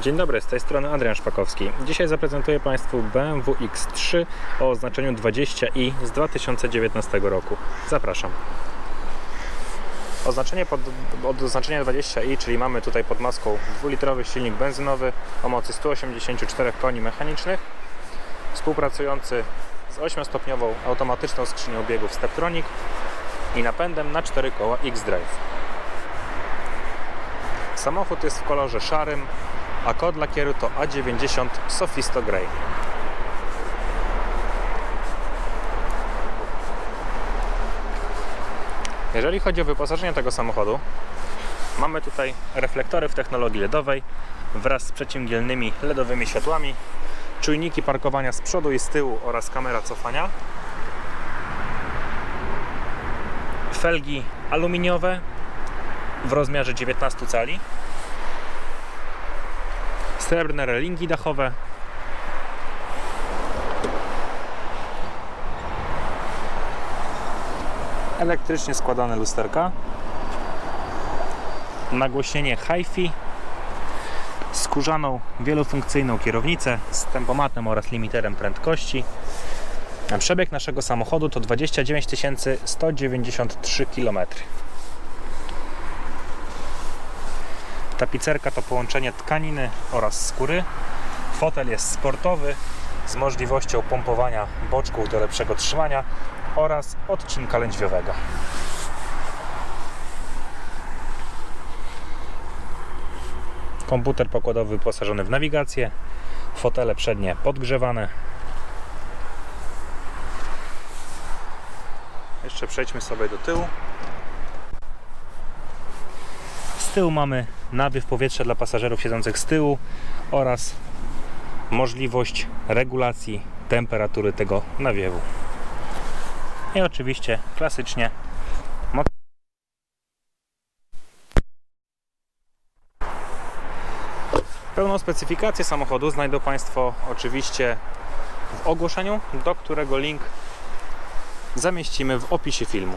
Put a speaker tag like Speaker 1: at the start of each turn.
Speaker 1: Dzień dobry, z tej strony Adrian Szpakowski. Dzisiaj zaprezentuję Państwu BMW X3 o oznaczeniu 20i z 2019 roku. Zapraszam. Oznaczenie pod, od oznaczenia 20i, czyli mamy tutaj pod maską 2-litrowy silnik benzynowy o mocy 184 koni mechanicznych, współpracujący z 8-stopniową automatyczną skrzynią biegów Steptronic i napędem na 4 koła X-Drive. Samochód jest w kolorze szarym, a kod lakieru to A90 Sophisto Grey. Jeżeli chodzi o wyposażenie tego samochodu, mamy tutaj reflektory w technologii LEDowej wraz z przeciwmgielnymi LEDowymi światłami, czujniki parkowania z przodu i z tyłu oraz kamera cofania, felgi aluminiowe w rozmiarze 19 cali, srebrne relingi dachowe, elektrycznie składane lusterka, nagłośnienie HiFi, skórzaną wielofunkcyjną kierownicę z tempomatem oraz limiterem prędkości. Przebieg naszego samochodu to 29 193 km. Tapicerka to połączenie tkaniny oraz skóry. Fotel jest sportowy z możliwością pompowania boczków do lepszego trzymania oraz odcinka lędźwiowego. Komputer pokładowy wyposażony w nawigację, fotele przednie podgrzewane. Jeszcze przejdźmy sobie do tyłu. Z tyłu mamy nawiew powietrza dla pasażerów siedzących z tyłu oraz możliwość regulacji temperatury tego nawiewu. I oczywiście klasycznie Pełną specyfikację samochodu znajdą Państwo oczywiście w ogłoszeniu, do którego link zamieścimy w opisie filmu.